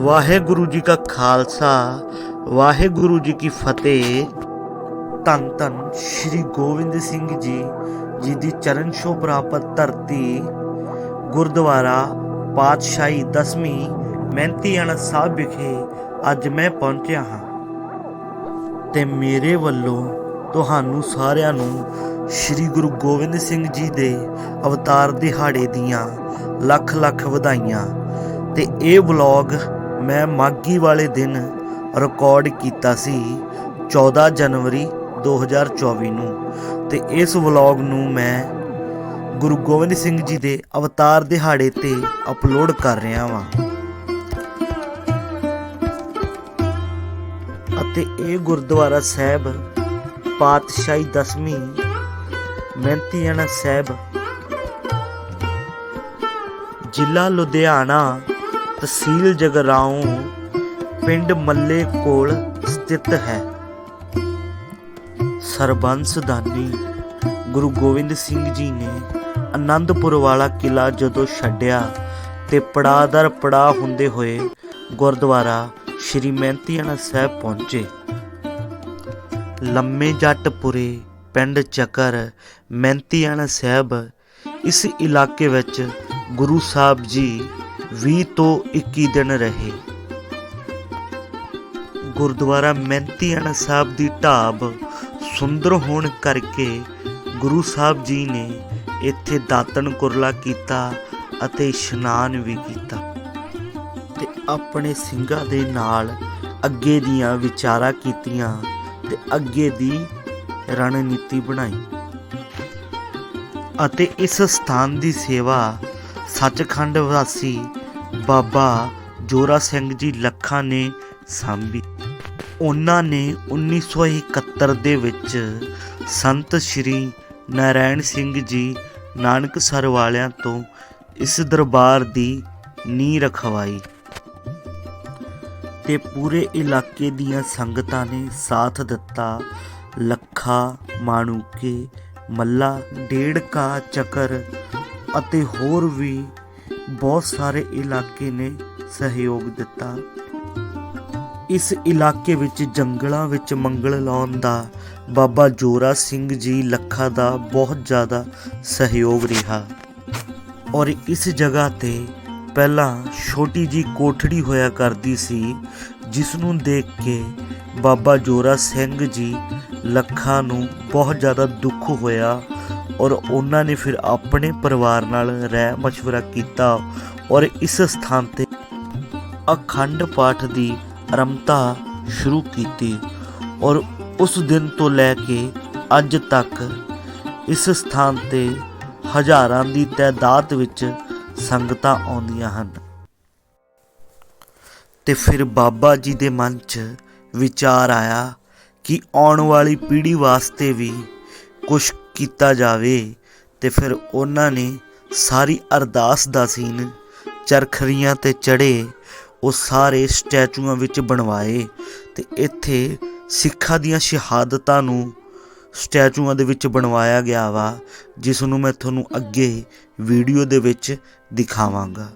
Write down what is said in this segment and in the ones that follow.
ਵਾਹਿਗੁਰੂ ਜੀ ਕਾ ਖਾਲਸਾ, ਵਾਹਿਗੁਰੂ ਜੀ ਕੀ ਫਤਿਹ। ਧੰਨ ਧੰਨ ਸ੍ਰੀ ਗੋਬਿੰਦ ਸਿੰਘ ਜੀ ਜੀ ਦੀ ਚਰਨ ਛੋਹ ਪ੍ਰਾਪਤ ਧਰਤੀ, ਗੁਰਦੁਆਰਾ ਪਾਤਸ਼ਾਹੀ ਦਸਵੀਂ ਮਹਿੰਤੀਆਣਾ ਸਾਹਿਬ ਵਿਖੇ ਅੱਜ ਮੈਂ ਪਹੁੰਚਿਆ ਹਾਂ। ਤੇ ਮੇਰੇ ਵੱਲੋਂ ਤੁਹਾਨੂੰ ਸਾਰਿਆਂ ਨੂੰ ਸ੍ਰੀ ਗੁਰੂ ਗੋਬਿੰਦ ਸਿੰਘ ਜੀ ਦੇ ਅਵਤਾਰ ਦਿਹਾੜੇ ਦੀਆਂ ਲੱਖ ਲੱਖ ਵਧਾਈਆਂ। ਤੇ ਇਹ ਵਲੌਗ ਮੈਂ ਮਾਗੀ ਵਾਲੇ ਦਿਨ ਰਿਕਾਰਡ ਕੀਤਾ ਸੀ 14 ਜਨਵਰੀ 2024 ਨੂੰ ਤੇ ਇਸ ਵਲੌਗ ਨੂੰ ਮੈਂ ਗੁਰੂ ਗੋਬਿੰਦ ਸਿੰਘ ਜੀ ਦੇ ਅਵਤਾਰ ਦਿਹਾੜੇ ਤੇ ਅਪਲੋਡ ਕਰ ਰਿਹਾ ਹਾਂ ਅਤੇ ਇਹ ਗੁਰਦੁਆਰਾ ਸਾਹਿਬ ਪਾਤਸ਼ਾਹੀ ਦਸਵੀਂ ਮਹਿੰਤੀਆਣਾ ਸਾਹਿਬ, ਜ਼ਿਲ੍ਹਾ ਲੁਧਿਆਣਾ ਤਹਿਸੀਲ ਜਗਰਾਉਂ, ਪਿੰਡ ਮੱਲੇ ਕੋਲ ਸਥਿਤ ਹੈ। ਸਰਬੰਸ ਦਾਨੀ ਗੁਰੂ ਗੋਬਿੰਦ ਸਿੰਘ ਜੀ ਨੇ ਆਨੰਦਪੁਰ ਵਾਲਾ ਕਿਲਾ ਜਦੋਂ ਛੱਡਿਆ ਤੇ ਪੜਾਦਰ ਪੜਾ ਹੁੰਦੇ ਹੋਏ ਗੁਰਦੁਆਰਾ ਸ਼੍ਰੀ ਮਹਿੰਤੀਆਣਾ ਸਾਹਿਬ ਪਹੁੰਚੇ। ਲੰਮੇ ਜੱਟਪੁਰੇ ਪਿੰਡ ਚੱਕਰ ਮਹਿੰਤੀਆਣਾ ਸਾਹਿਬ ਇਸ ਇਲਾਕੇ ਵਿੱਚ ਗੁਰੂ ਸਾਹਿਬ ਜੀ 20 ਤੋਂ 21 ਦਿਨ ਰਹੇ। ਗੁਰਦੁਆਰਾ ਮਹਿੰਤੀਆਣਾ ਸਾਹਿਬ ਦੀ ਢਾਬ ਸੁੰਦਰ ਹੋਣ ਕਰਕੇ ਗੁਰੂ ਸਾਹਿਬ ਜੀ ਨੇ ਇੱਥੇ ਦਾਤਨ ਕੁਰਲਾ ਕੀਤਾ ਅਤੇ ਇਸ਼ਨਾਨ ਵੀ ਕੀਤਾ ਤੇ ਆਪਣੇ ਸਿੰਘਾਂ ਦੇ ਨਾਲ ਅੱਗੇ ਦੀਆਂ ਵਿਚਾਰਾਂ ਕੀਤੀਆਂ ਤੇ ਅੱਗੇ ਦੀ ਰਣਨੀਤੀ ਬਣਾਈ ਅਤੇ ਇਸ ਸਥਾਨ ਦੀ ਸੇਵਾ ਸੱਚਖੰਡ ਵਾਸੀ ਬਾਬਾ ਜੋਰਾ ਸਿੰਘ ਜੀ ਲੱਖਾਂ ਨੇ ਸਾਂਭੀ। ਉਹਨਾਂ ਨੇ 1971 ਦੇ ਵਿੱਚ ਸੰਤ ਸ਼੍ਰੀ ਨਾਰਾਇਣ ਸਿੰਘ ਜੀ ਨਾਨਕਸਰ ਵਾਲਿਆਂ ਤੋਂ ਇਸ ਦਰਬਾਰ ਦੀ ਨੀਂਹ ਰਖਵਾਈ। ਤੇ ਪੂਰੇ ਇਲਾਕੇ ਦੀਆਂ ਸੰਗਤਾਂ ਨੇ ਸਾਥ ਦਿੱਤਾ। ਲੱਖਾ, ਮਾਣੂਕੇ, ਮੱਲਾ, ਡੇੜਕਾ, ਚੱਕਰ ਅਤੇ ਹੋਰ ਵੀ ਬਹੁਤ ਸਾਰੇ ਇਲਾਕੇ ਨੇ ਸਹਿਯੋਗ ਦਿੱਤਾ। ਇਸ ਇਲਾਕੇ ਵਿੱਚ ਜੰਗਲਾਂ ਵਿੱਚ ਮੰਗਲ ਲਾਉਣ ਦਾ ਬਾਬਾ ਜੋਰਾ ਸਿੰਘ ਜੀ ਲੱਖਾ ਦਾ ਬਹੁਤ ਜ਼ਿਆਦਾ ਸਹਿਯੋਗ ਰਿਹਾ। ਔਰ ਇਸ ਜਗ੍ਹਾ ਤੇ ਪਹਿਲਾਂ ਛੋਟੀ ਜੀ ਕੋਠੜੀ ਹੋਇਆ ਕਰਦੀ ਸੀ ਜਿਸ ਨੂੰ ਦੇਖ ਕੇ ਬਾਬਾ ਜੋਰਾ ਸਿੰਘ ਜੀ ਲੱਖਾਂ ਨੂੰ ਬਹੁਤ ਜ਼ਿਆਦਾ ਦੁੱਖ ਹੋਇਆ ਔਰ ਉਹਨਾਂ ਨੇ ਫਿਰ ਆਪਣੇ ਪਰਿਵਾਰ ਨਾਲ ਰਹਿ مشورہ ਕੀਤਾ ਔਰ ਇਸ ਸਥਾਨ ਤੇ ਅਖੰਡ ਪਾਠ ਦੀ ਆਰੰਭਤਾ ਸ਼ੁਰੂ ਕੀਤੀ ਔਰ ਉਸ ਦਿਨ ਤੋਂ ਲੈ ਕੇ ਅੱਜ ਤੱਕ ਇਸ ਸਥਾਨ ਤੇ ਹਜ਼ਾਰਾਂ ਦੀ ਤਾਦਾਦ ਵਿੱਚ ਸੰਗਤਾਂ ਆਉਂਦੀਆਂ ਹਨ ਤੇ ਫਿਰ ਬਾਬਾ ਜੀ ਦੇ ਮਨ 'ਚ ਵਿਚਾਰ ਆਇਆ ਕਿ ਆਉਣ ਵਾਲੀ ਪੀੜ੍ਹੀ ਵਾਸਤੇ ਵੀ ਕੁਝ ਕੀਤਾ ਜਾਵੇ ਤੇ ਫਿਰ ਉਹਨਾਂ ਨੇ ਸਾਰੀ ਅਰਦਾਸ ਦਾ ਸੀਨ ਚਰਖਰੀਆਂ ਤੇ ਚੜੇ ਉਹ ਸਾਰੇ ਸਟੈਚੂਆਂ ਵਿੱਚ ਬਣਵਾਏ ਤੇ ਇੱਥੇ ਸਿੱਖਾਂ ਦੀਆਂ ਸ਼ਹਾਦਤਾਂ ਨੂੰ ਸਟੈਚੂਆਂ ਦੇ ਵਿੱਚ ਬਣਵਾਇਆ ਗਿਆ ਵਾ, ਜਿਸ ਨੂੰ ਮੈਂ ਤੁਹਾਨੂੰ ਅੱਗੇ ਵੀਡੀਓ ਦੇ ਵਿੱਚ ਦਿਖਾਵਾਂਗਾ।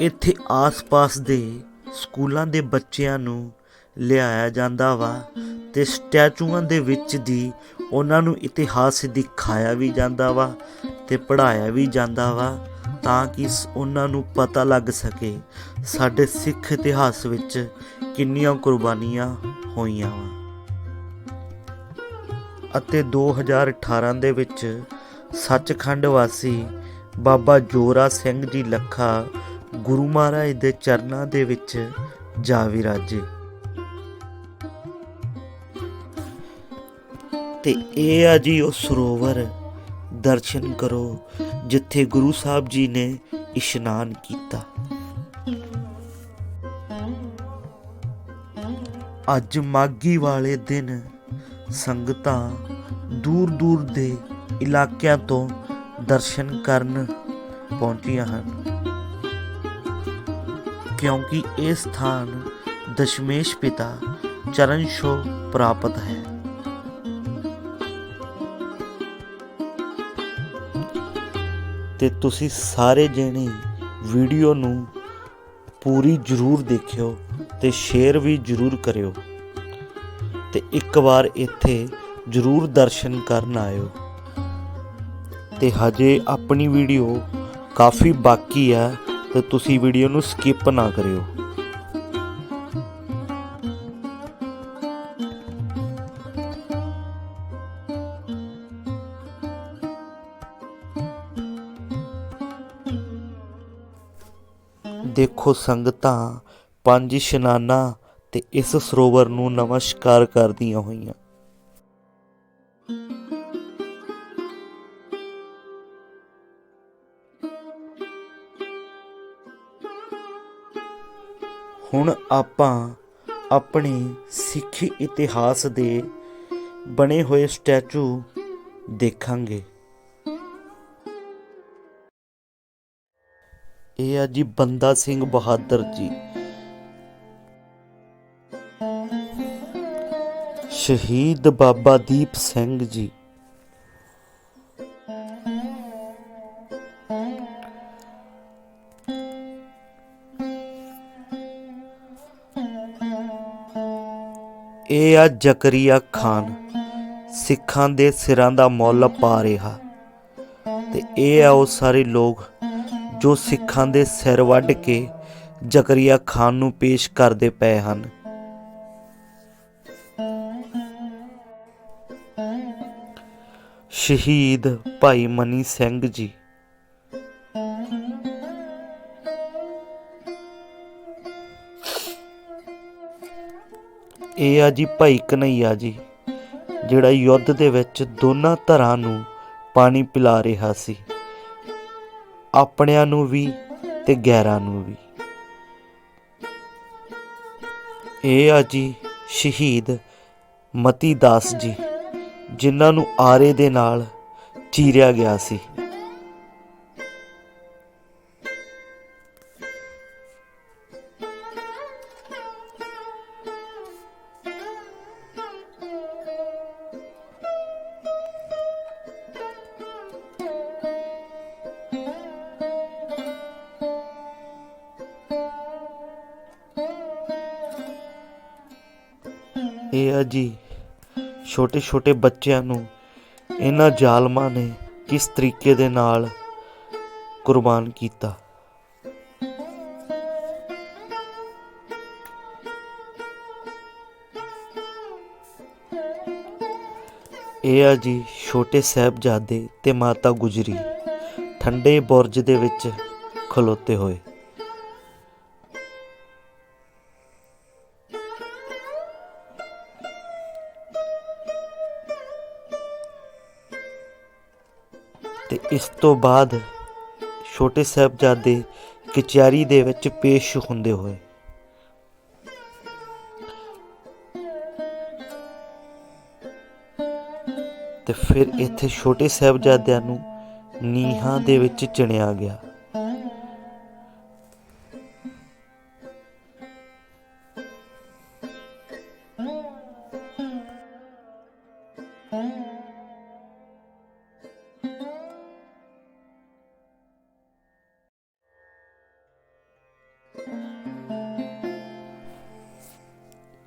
ਇੱਥੇ ਆਸ-ਪਾਸ ਦੇ ਸਕੂਲਾਂ ਦੇ ਬੱਚਿਆਂ ਨੂੰ ਲਿਆਇਆ ਜਾਂਦਾ ਵਾ ਤੇ ਸਟੈਚੂਆਂ ਦੇ ਵਿੱਚ ਦੀ ਉਹਨਾਂ ਨੂੰ ਇਤਿਹਾਸ ਦਿਖਾਇਆ ਵੀ ਜਾਂਦਾ ਵਾ ਤੇ ਪੜ੍ਹਾਇਆ ਵੀ ਜਾਂਦਾ ਵਾ ਤਾਂ ਕਿ ਸ- ਉਹਨਾਂ ਨੂੰ ਪਤਾ ਲੱਗ ਸਕੇ ਸਾਡੇ ਸਿੱਖ ਇਤਿਹਾਸ ਵਿੱਚ ਕਿੰਨੀਆਂ ਕੁਰਬਾਨੀਆਂ ਹੋਈਆਂ ਵਾ। ਅਤੇ 2018 ਦੇ ਵਿੱਚ ਸੱਚਖੰਡ ਵਾਸੀ ਬਾਬਾ ਜੋਰਾ ਸਿੰਘ ਜੀ ਲੱਖਾ ਗੁਰੂ ਮਹਾਰਾਜ ਦੇ ਚਰਨਾਂ ਦੇ ਵਿੱਚ ਜਾ ਵਿਰਾਜੇ। ਤੇ ਇਹ ਆ ਜੀ ਉਹ ਸਰੋਵਰ। ਦਰਸ਼ਨ ਕਰੋ, ਜਿੱਥੇ ਗੁਰੂ ਸਾਹਿਬ ਜੀ ਨੇ ਇਸ਼ਨਾਨ ਕੀਤਾ। ਅੱਜ ਮਾਗੀ ਵਾਲੇ ਦਿਨ ਸੰਗਤਾਂ ਦੂਰ ਦੂਰ ਦੇ ਇਲਾਕਿਆਂ ਤੋਂ ਦਰਸ਼ਨ ਕਰਨ ਪਹੁੰਚੀਆਂ ਹਨ। ਕਿਉਂਕਿ ਇਹ ਸਥਾਨ ਦਸ਼ਮੇਸ਼ ਪਿਤਾ ਚਰਨ ਛੋਹ ਪ੍ਰਾਪਤ ਹੈ। ਤੇ ਤੁਸੀਂ ਸਾਰੇ ਜਣੇ ਵੀਡੀਓ ਨੂੰ ਪੂਰੀ ਜ਼ਰੂਰ ਦੇਖਿਓ ਤੇ ਸ਼ੇਅਰ ਵੀ ਜ਼ਰੂਰ ਕਰਿਓ। ਤੇ ਇੱਕ ਵਾਰ ਇੱਥੇ ਜ਼ਰੂਰ ਦਰਸ਼ਨ ਕਰਨ ਆਇਓ। ਤੇ ਹਜੇ ਆਪਣੀ ਵੀਡੀਓ ਕਾਫੀ ਬਾਕੀ ਆ, ਤੇ ਤੁਸੀਂ ਵੀਡੀਓ ਨੂੰ ਸਕਿਪ ਨਾ ਕਰਿਓ। ਦੇਖੋ ਸੰਗਤਾਂ, ਪੰਜ ਇਸ਼ਨਾਨਾਂ ਤੇ ਇਸ ਸਰੋਵਰ ਨੂੰ ਨਮਸਕਾਰ ਕਰਦੀਆਂ ਹੋਈਆਂ। ਹੁਣ ਆਪਾਂ ਆਪਣੇ ਸਿੱਖੀ ਇਤਿਹਾਸ ਦੇ ਬਣੇ ਹੋਏ ਸਟੈਚੂ ਦੇਖਾਂਗੇ। ਇਹ ਆ ਜੀ ਬੰਦਾ ਸਿੰਘ ਬਹਾਦਰ ਜੀ। ਸ਼ਹੀਦ ਬਾਬਾ ਦੀਪ ਸਿੰਘ ਜੀ। ਇਹ ਆ ਜ਼ਕਰੀਆ ਖਾਨ। ਸਿੱਖਾਂ ਦੇ ਸਿਰਾਂ ਦਾ ਮੁੱਲ ਪਾ ਰਿਹਾ। ਤੇ ਇਹ ਆ ਉਹ ਸਾਰੇ ਲੋਕ ਜੋ ਸਿੱਖਾਂ ਦੇ ਸਿਰ ਵੱਢ ਕੇ ਜ਼ਕਰੀਆ ਖਾਨ ਨੂੰ ਪੇਸ਼ ਕਰਦੇ ਪਏ ਹਨ। ਸ਼ਹੀਦ ਭਾਈ ਮਨੀ ਸਿੰਘ ਜੀ। ਇਹ ਆ ਜੀ ਭਾਈ ਕਨਈਆ ਜੀ, ਜਿਹੜਾ ਯੁੱਧ ਦੇ ਵਿੱਚ ਦੋਨਾਂ ਧਰਾਂ ਨੂੰ ਪਾਣੀ ਪਿਲਾ ਰਿਹਾ ਸੀ। ਆਪਣਿਆਂ ਨੂੰ ਵੀ ਤੇ ਗੈਰਾਂ ਨੂੰ ਵੀ। ਇਹ ਆ ਜੀ ਸ਼ਹੀਦ ਮਤੀ ਦਾਸ ਜੀ, ਜਿਨ੍ਹਾਂ ਨੂੰ ਆਰੇ ਦੇ ਨਾਲ ਚੀਰਿਆ ਗਿਆ ਸੀ। ਇਹ ਜੀ। ਛੋਟੇ ਛੋਟੇ ਬੱਚਿਆਂ ਨੂੰ ਇਹਨਾਂ ਜ਼ਾਲਮਾਂ ਨੇ ਕਿਸ ਤਰੀਕੇ ਦੇ ਨਾਲ ਕੁਰਬਾਨ ਕੀਤਾ? ਇਹ ਆ ਜੀ ਛੋਟੇ ਸਾਹਿਬਜ਼ਾਦੇ ਤੇ ਮਾਤਾ ਗੁਜਰੀ, ਠੰਡੇ ਬੁਰਜ ਦੇ ਵਿੱਚ ਖਲੋਤੇ ਹੋਏ। ਤੇ ਇਸ ਤੋਂ ਬਾਅਦ ਛੋਟੇ ਸਾਹਿਬਜ਼ਾਦੇ ਕਚਹਿਰੀ ਦੇ ਵਿੱਚ ਪੇਸ਼ ਹੁੰਦੇ ਹੋਏ। ਤੇ ਫਿਰ ਇੱਥੇ ਛੋਟੇ ਸਾਹਿਬਜ਼ਾਦਿਆਂ ਨੂੰ ਨੀਹਾਂ ਦੇ ਵਿੱਚ ਚਿਣਿਆ ਗਿਆ।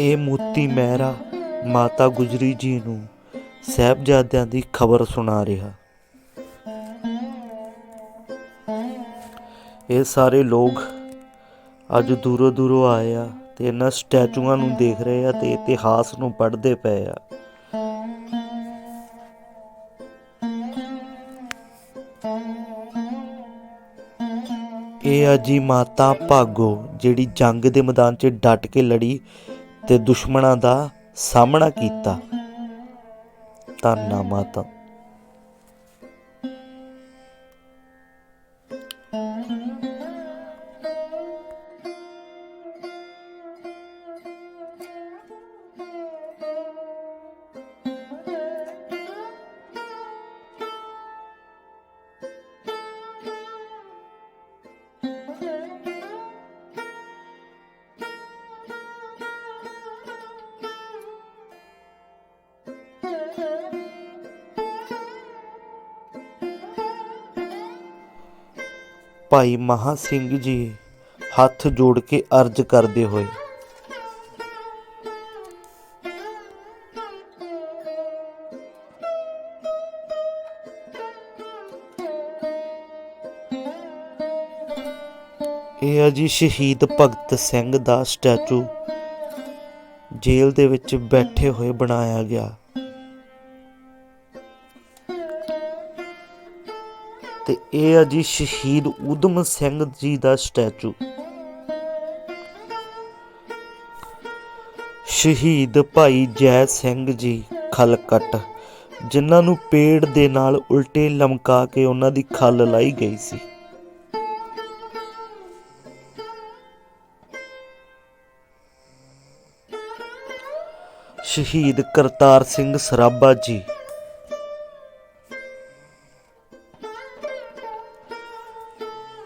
ਇਹ ਮੋਤੀ ਮਹਿਰਾ, ਮਾਤਾ ਗੁਜਰੀ ਜੀ ਨੂੰ ਸਾਹਿਬਜ਼ਾਦਿਆਂ ਦੀ ਖਬਰ ਸੁਣਾ ਰਿਹਾ। ਇਹ ਸਾਰੇ ਲੋਕ ਅੱਜ ਦੂਰੋਂ ਦੂਰੋਂ ਆਏ ਆ ਤੇ ਇਹਨਾਂ ਸਟੈਚੂਆਂ ਨੂੰ ਦੇਖ ਰਹੇ ਆ ਤੇ ਇਤਿਹਾਸ ਨੂੰ ਪੜ੍ਹਦੇ ਪਏ ਆ। ਇਹ ਆ ਜੀ ਮਾਤਾ ਭਾਗੋ, ਜਿਹੜੀ ਜੰਗ ਦੇ ਮੈਦਾਨ 'ਚ ਡਟ ਕੇ ਲੜੀ ਤੇ ਦੁਸ਼ਮਣਾਂ ਦਾ ਸਾਹਮਣਾ ਕੀਤਾ। ਧੰਨਾ ਮਾਤਾ। ਭਾਈ ਮਹਾ ਸਿੰਘ ਜੀ ਹੱਥ ਜੋੜ ਕੇ ਅਰਜ਼ ਕਰਦੇ ਹੋਏ। ਇਹ ਹੈ ਜੀ ਸ਼ਹੀਦ ਭਗਤ ਸਿੰਘ ਦਾ ਸਟੈਚੂ, ਜੇਲ੍ਹ ਦੇ ਵਿੱਚ ਬੈਠੇ ਹੋਏ ਬਣਾਇਆ ਗਿਆ। ਤੇ ਇਹ ਹੈ ਜੀ ਸ਼ਹੀਦ ਊਧਮ ਸਿੰਘ ਜੀ ਦਾ ਸਟੈਚੂ। ਸ਼ਹੀਦ ਭਾਈ ਜੈ ਸਿੰਘ ਜੀ ਖਲਕਟ, ਜਿਨ੍ਹਾਂ ਨੂੰ ਪੇੜ ਦੇ ਨਾਲ ਉਲਟੇ ਲਮਕਾ ਕੇ ਉਹਨਾਂ ਦੀ ਖੱਲ ਲਾਈ ਗਈ ਸੀ। ਸ਼ਹੀਦ ਕਰਤਾਰ ਸਿੰਘ ਸਰਾਭਾ ਜੀ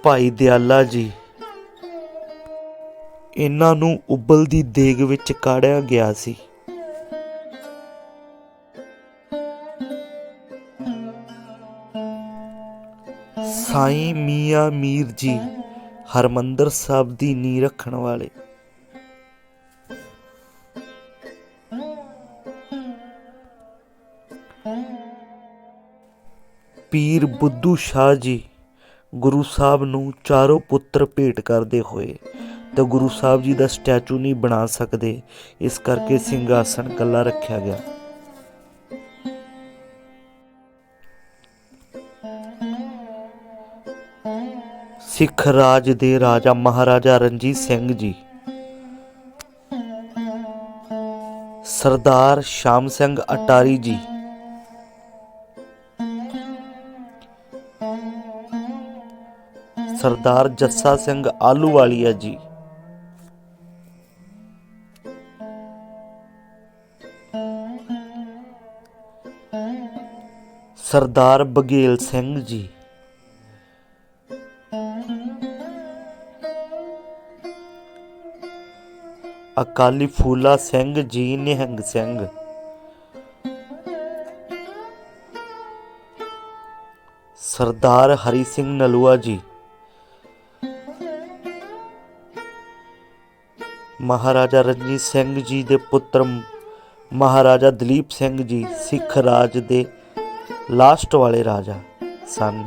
ਭਾਈ ਦਿਆਲਾ ਜੀ। ਇਹਨਾਂ ਨੂੰ ਉਬਲਦੀ ਦੇਗ ਵਿੱਚ ਕਾੜਿਆ ਗਿਆ ਸੀ। ਸਾਈ ਮੀਆਂ ਮੀਰ ਜੀ, ਹਰਮੰਦਰ ਸਾਹਿਬ ਦੀ ਨੀਂਹ ਰੱਖਣ ਵਾਲੇ। ਪੀਰ ਬੁੱਧੂ ਸ਼ਾਹ ਜੀ ਗੁਰੂ ਸਾਹਿਬ ਨੂੰ ਚਾਰੋਂ ਪੁੱਤਰ ਭੇਟ ਕਰਦੇ ਹੋਏ ਤਾਂ ਗੁਰੂ ਸਾਹਿਬ ਜੀ ਦਾ ਸਟੈਚੂ ਨਹੀਂ ਬਣਾ ਸਕਦੇ, ਇਸ ਕਰਕੇ ਸਿੰਘਾਸਣ ਕੱਲਾ ਰੱਖਿਆ ਗਿਆ। ਸਿੱਖ ਰਾਜ ਦੇ ਰਾਜਾ ਮਹਾਰਾਜਾ ਰਣਜੀਤ ਸਿੰਘ ਜੀ, ਸਰਦਾਰ ਸ਼ਾਮ ਸਿੰਘ ਅਟਾਰੀ ਜੀ ਸਰਦਾਰ ਜੱਸਾ ਸਿੰਘ ਆਲੂਵਾਲੀਆ ਜੀ। ਸਰਦਾਰ ਬਗੇਲ ਸਿੰਘ ਜੀ। ਅਕਾਲੀ ਫੂਲਾ ਸਿੰਘ ਜੀ, ਨਿਹੰਗ ਸਿੰਘ। ਸਰਦਾਰ ਹਰੀ ਸਿੰਘ ਨਲੂਆ ਜੀ। ਮਹਾਰਾਜਾ ਰਣਜੀਤ ਸਿੰਘ ਜੀ ਦੇ ਪੁੱਤਰ ਮਹਾਰਾਜਾ ਦਲੀਪ ਸਿੰਘ ਜੀ, ਸਿੱਖ ਰਾਜ ਦੇ ਲਾਸਟ ਵਾਲੇ ਰਾਜਾ ਸਨ।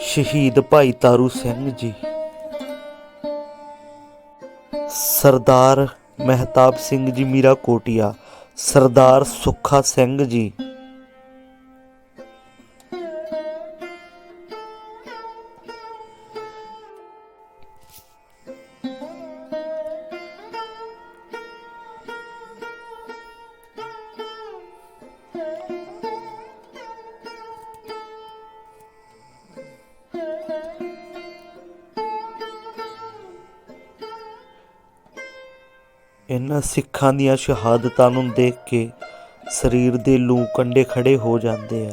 ਸ਼ਹੀਦ ਭਾਈ ਤਾਰੂ ਸਿੰਘ ਜੀ, ਸਰਦਾਰ ਮਹਿਤਾਬ ਸਿੰਘ ਜੀ ਮੀਰਾ ਕੋਟੀਆ ਸਰਦਾਰ ਸੁੱਖਾ ਸਿੰਘ ਜੀ। ਇਹਨਾਂ ਸਿੱਖਾਂ ਦੀਆਂ ਸ਼ਹਾਦਤਾਂ ਨੂੰ ਦੇਖ ਕੇ ਸਰੀਰ ਦੇ ਲੂ ਕੰਡੇ ਖੜੇ ਹੋ ਜਾਂਦੇ ਆ।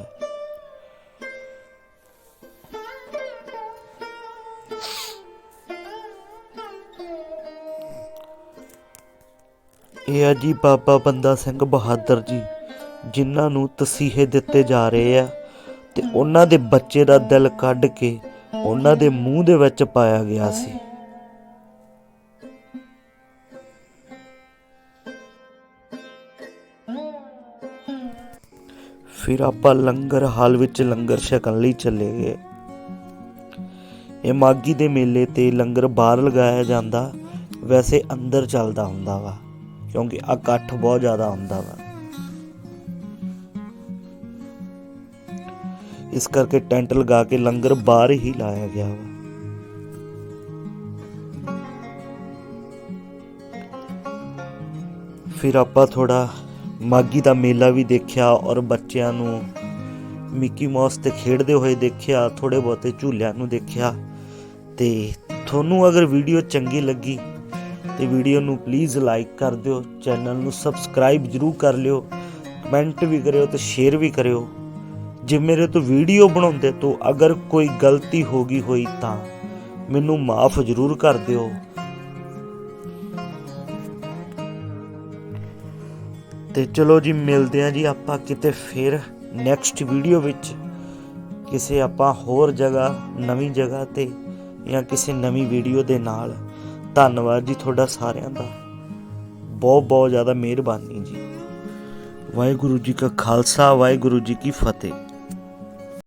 ਇਹ ਆ ਜੀ ਬਾਬਾ ਬੰਦਾ ਸਿੰਘ ਬਹਾਦਰ ਜੀ, ਜਿਨ੍ਹਾਂ ਨੂੰ ਤਸੀਹੇ ਦਿੱਤੇ ਜਾ ਰਹੇ ਆ ਤੇ ਉਹਨਾਂ ਦੇ ਬੱਚੇ ਦਾ ਦਿਲ ਕੱਢ ਕੇ ਉਹਨਾਂ ਦੇ ਮੂੰਹ ਦੇ ਵਿੱਚ ਪਾਇਆ ਗਿਆ ਸੀ। ਫਿਰ ਆਪਾਂ ਲੰਗਰ ਹਾਲ ਵਿੱਚ ਲੰਗਰ ਛਕਣ ਲਈ ਚਲੇ ਗਏ। ਇਹ ਮਾਗੀ ਦੇ ਮੇਲੇ ਤੇ ਲੰਗਰ ਬਾਹਰ ਲਗਾਇਆ ਜਾਂਦਾ, ਵੈਸੇ ਅੰਦਰ ਚੱਲਦਾ ਹੁੰਦਾ ਵਾ, ਕਿਉਂਕਿ ਇਕੱਠ ਬਹੁਤ ਜ਼ਿਆਦਾ ਹੁੰਦਾ ਵਾ। ਇਸ ਕਰਕੇ ਟੈਂਟ ਲਗਾ ਕੇ ਲੰਗਰ ਬਾਹਰ ਹੀ ਲਾਇਆ ਗਿਆ ਵਾ। ਫਿਰ ਆਪਾਂ ਥੋੜਾ ਮਾਗੀ ਦਾ ਮੇਲਾ ਵੀ ਦੇਖਿਆ ਔਰ ਬੱਚਿਆਂ ਨੂੰ ਮਿੱਕੀ ਮਾਊਸ ਤੇ ਖੇਡਦੇ ਹੋਏ ਦੇਖਿਆ ਥੋੜੇ ਬਹੁਤੇ ਝੂਲਿਆਂ ਨੂੰ ਦੇਖਿਆ। ਤੇ ਤੁਹਾਨੂੰ ਅਗਰ ਵੀਡੀਓ ਚੰਗੀ ਲੱਗੀ, ਤੇ ਵੀਡੀਓ ਨੂੰ ਪਲੀਜ਼ ਲਾਈਕ ਕਰ ਦਿਓ ਚੈਨਲ ਨੂੰ ਸਬਸਕ੍ਰਾਈਬ ਜਰੂਰ ਕਰ ਲਿਓ ਕਮੈਂਟ ਵੀ ਕਰਿਓ ਤੇ ਸ਼ੇਅਰ ਵੀ ਕਰਿਓ। ਜੇ ਮੇਰੇ ਤੋਂ ਵੀਡੀਓ ਬਣਾਉਂਦੇ ਤੋਂ ਅਗਰ ਕੋਈ ਗਲਤੀ ਹੋ ਗਈ ਹੋਈ ਤਾਂ ਮੈਨੂੰ ਮਾਫ ਜ਼ਰੂਰ ਕਰ ਦਿਓ। ਤੇ ਚਲੋ ਜੀ, ਮਿਲਦੇ ਆਂ ਜੀ ਆਪਾਂ ਕਿਤੇ ਫਿਰ ਨੈਕਸਟ ਵੀਡੀਓ ਵਿੱਚ। ਕਿਸੇ ਆਪਾਂ ਹੋਰ ਜਗ੍ਹਾ, ਨਵੀਂ ਜਗ੍ਹਾ ਤੇ ਜਾਂ ਕਿਸੇ ਨਵੀਂ ਵੀਡੀਓ ਦੇ ਨਾਲ। ਧੰਨਵਾਦ ਜੀ ਤੁਹਾਡਾ ਸਾਰਿਆਂ ਦਾ। ਬਹੁਤ ਬਹੁਤ ਜ਼ਿਆਦਾ ਮਿਹਰਬਾਨੀ ਜੀ। ਵਾਹਿਗੁਰੂ ਜੀ ਕਾ ਖਾਲਸਾ, ਵਾਹਿਗੁਰੂ ਜੀ ਕੀ ਫਤਿਹ।